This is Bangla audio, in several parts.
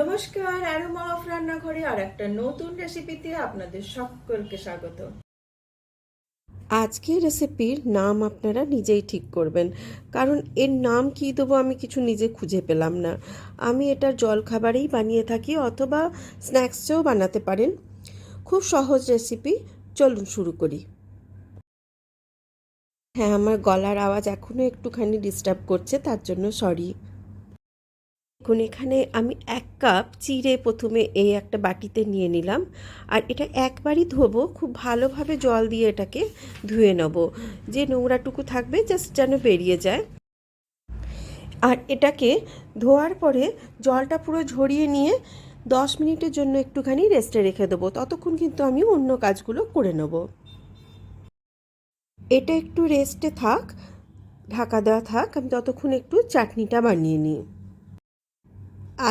নমস্কার অ্যারোমা অফ রান্নাঘরে আর একটা নতুন রেসিপিতে আপনাদের সকলকে স্বাগত। আজকের রেসিপির নাম আপনারা নিজেই ঠিক করবেন, কারণ এর নাম কী দেবো আমি কিছু নিজে খুঁজে পেলাম না। আমি এটা জলখাবারেই বানিয়ে থাকি, অথবা স্ন্যাক্সেও বানাতে পারেন। খুব সহজ রেসিপি চলুন শুরু করি। হ্যাঁ আমার গলার আওয়াজ এখনও একটুখানি ডিস্টার্ব করছে, তার জন্য সরি এখন এখানে আমি এক কাপ চিড়ে প্রথমে এই একটা বাটিতে নিয়ে নিলাম। আর এটা একবারই ধোবো, খুব ভালোভাবে জল দিয়ে এটাকে ধুয়ে নেব। যে নোংরাটুকু থাকবে জাস্ট যেন বেরিয়ে যায়। আর এটাকে ধোয়ার পরে জলটা পুরো ঝরিয়ে নিয়ে দশ মিনিটের জন্য একটুখানি রেস্টে রেখে দেবো। ততক্ষণ কিন্তু আমি অন্য কাজগুলো করে নেব। এটা একটু রেস্টে থাক, ঢাকা দেওয়া থাক, আমি ততক্ষণ একটু চাটনিটা বানিয়ে নিই।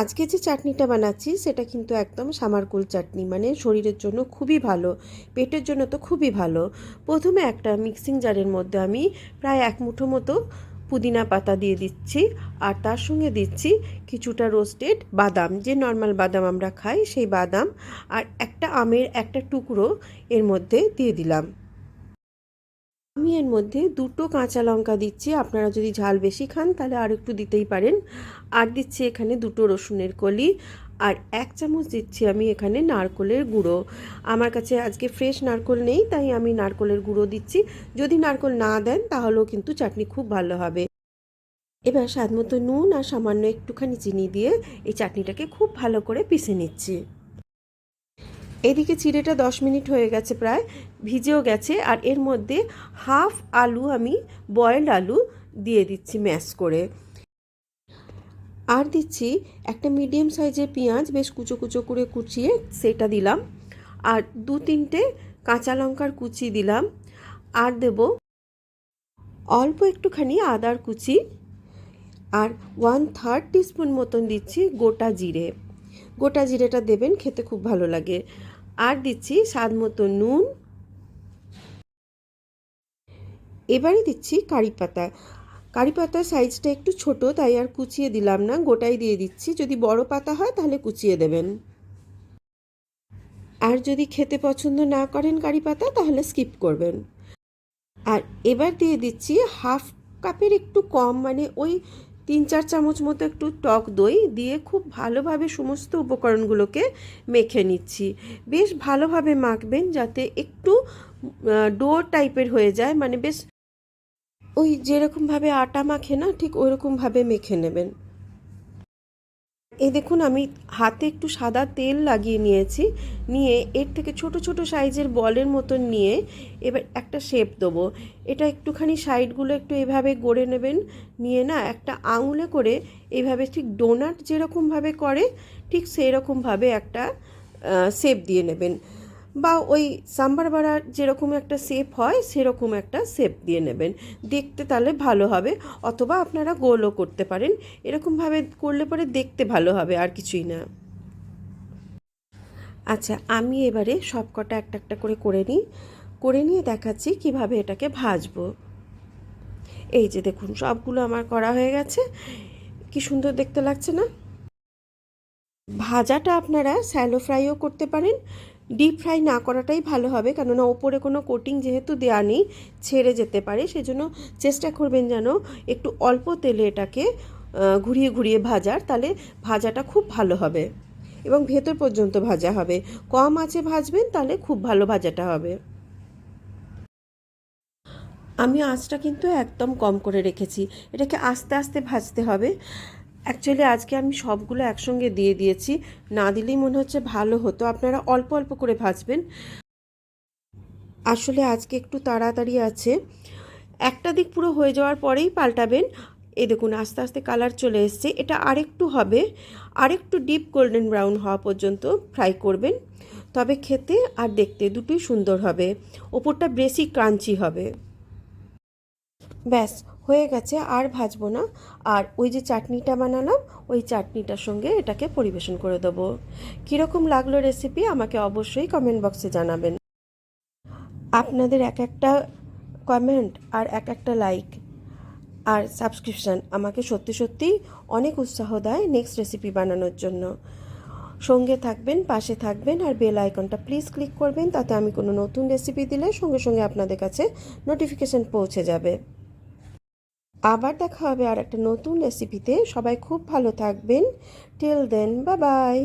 আজকে যে চাটনিটা বানাচ্ছি, সেটা কিন্তু একদম সামারকুল চাটনি। মানে শরীরের জন্য খুবই ভালো, পেটের জন্য তো খুবই ভালো। প্রথমে একটা মিক্সিং জারের মধ্যে আমি প্রায় এক মুঠো মতো পুদিনা পাতা দিয়ে দিচ্ছি, আর তার সঙ্গে দিচ্ছি কিছুটা রোস্টেড বাদাম। যে নর্মাল বাদাম আমরা খাই, সেই বাদাম আর একটা আমের একটা টুকরো এর মধ্যে দিয়ে দিলাম। আমি এর মধ্যে দুটো কাঁচা লঙ্কা দিচ্ছি। আপনারা যদি ঝাল বেশি খান, তাহলে আর একটু দিতেই পারেন। আর দিচ্ছি এখানে দুটো রসুনের কলি। আর এক চামচ দিচ্ছি আমি এখানে নারকলের গুঁড়ো। আমার কাছে আজকে ফ্রেশ নারকল নেই, তাই আমি নারকলের গুঁড়ো দিচ্ছি। যদি নারকল না দেন, তাহলেও কিন্তু চাটনি খুব ভালো হবে। এবার স্বাদ মতো নুন আর সামান্য একটুখানি চিনি দিয়ে এই চাটনিটাকে খুব ভালো করে পিষে নিচ্ছি। এদিকে চিড়েটা দশ মিনিট হয়ে গেছে প্রায়, ভিজেও গেছে, আর এর মধ্যে হাফ আলু আমি বয়েলড আলু দিয়ে দিচ্ছি ম্যাশ করে। আর দিচ্ছি একটা মিডিয়াম সাইজের পেঁয়াজ, বেশ কুচো কুচো করে কুচিয়ে সেটা দিলাম। আর দু তিনটে কাঁচা লঙ্কার কুচি দিলাম। আর দেব অল্প একটুখানি আদার কুচি। আর ওয়ান থার্ড টিস্পুন মতন দিচ্ছি গোটা জিরে। গোটা জিরেটা দেবেন, খেতে খুব ভালো লাগে। আর দিচ্ছি স্বাদ মতো নুন। এবারে দিচ্ছি কারি পাতা। কারি পাতার সাইজটা একটু ছোট, তাই আর কুচিয়ে দিলাম না, গোটাই দিয়ে দিচ্ছি। যদি বড় পাতা হয়, তাহলে কুচিয়ে দেবেন। আর যদি খেতে পছন্দ না করেন কারি পাতা, তাহলে স্কিপ করবেন। আর এবার দিয়ে দিচ্ছি হাফ কাপের একটু কম মানে ওই তিন চার চামচ মতো একটু টক দই দিয়ে খুব ভালোভাবে সমস্ত উপকরণগুলোকে মেখে নিচ্ছি। বেশ ভালোভাবে মাখবেন যাতে একটু ডো টাইপের হয়ে যায়। মানে বেশ ওই যেরকমভাবে আটা মাখে না, ঠিক ওই রকমভাবে মেখে নেবেন। এই দেখুন, আমি হাতে একটু সাদা তেল লাগিয়ে নিয়েছি। নিয়ে এর থেকে ছোট ছোট সাইজের বলের মতন নিয়ে এবার একটা শেপ দেবো। এটা একটুখানি সাইডগুলো একটু এভাবে গড়ে নেবেন। নিয়ে না একটা আঙুলে করে এভাবে ঠিক ডোনাট যেরকমভাবে করে, ঠিক সেই রকমভাবে একটা শেপ দিয়ে নেবেন। বা ওই সাম্বার বাড়ার যেরকম একটা শেপ হয়, সেরকম একটা শেপ দিয়ে নেবেন। দেখতে তাহলে ভালো হবে, অথবা আপনারা গোলও করতে পারেন। এরকমভাবে করলে পরে দেখতে ভালো হবে, আর কিছুই না। আচ্ছা আমি এবারে সব কটা একটা একটা করে করে নিই। করে নিয়ে দেখাচ্ছি কীভাবে এটাকে ভাজবো। এই যে দেখুন, সবগুলো আমার করা হয়ে গেছে। কি সুন্দর দেখতে লাগছে না? ভাজাটা আপনারা স্যালো ফ্রাইও করতে পারেন। ডিপ ফ্রাই না করাটাই ভালো হবে কেননা ওপরে কোনো কোটিং যেহেতু দেওয়া নেই, ছেড়ে যেতে পারে। সেজন্য চেষ্টা করবেন যেন একটু অল্প তেলে এটাকে ঘুরিয়ে ঘুরিয়ে ভাজার, তাহলে ভাজাটা খুব ভালো হবে এবং ভেতর পর্যন্ত ভাজা হবে। কম আঁচে ভাজবেন, তাহলে খুব ভালো ভাজাটা হবে। আমি আঁচটা কিন্তু একদম কম করে রেখেছি। এটাকে আস্তে আস্তে ভাজতে হবে। অ্যাকচুয়ালি আজকে আমি সবগুলো একসঙ্গে দিয়ে দিয়েছি। না দিলেই মনে হচ্ছে ভালো হতো। আপনারা অল্প অল্প করে ভাজবেন। আসলে আজকে একটু তাড়াতাড়ি আছে। একটা দিক পুরো হয়ে যাওয়ার পরেই পাল্টাবেন। এই দেখুন, আস্তে আস্তে কালার চলে এসছে। এটা আরেকটু হবে। আরেকটু ডিপ গোল্ডেন ব্রাউন হওয়া পর্যন্ত ফ্রাই করবেন। তবে খেতে আর দেখতে দুটোই সুন্দর হবে। ওপরটা বেশি ক্রাঞ্চি হবে। ব্যাস হয়ে গেছে, আর ভাজবো না। আর ওই যে চাটনিটা বানালাম, ওই চাটনিটার সঙ্গে এটাকে পরিবেশন করে দেবো। কীরকম লাগল রেসিপি আমাকে অবশ্যই কমেন্ট বক্সে জানাবেন। আপনাদের এক একটা কমেন্ট আর এক একটা লাইক আর সাবস্ক্রিপশান আমাকে সত্যি সত্যি অনেক উৎসাহ দেয় নেক্সট রেসিপি বানানোর জন্য। সঙ্গে থাকবেন, পাশে থাকবেন আর বেল আইকনটা প্লিজ ক্লিক করবেন, তাতে আমি কোনো নতুন রেসিপি দিলে সঙ্গে সঙ্গে আপনাদের কাছে নোটিফিকেশান পৌঁছে যাবে। আবার দেখা হবে আর একটা নতুন রেসিপিতে সবাই খুব ভালো থাকবেন। টিল দেন বা বাই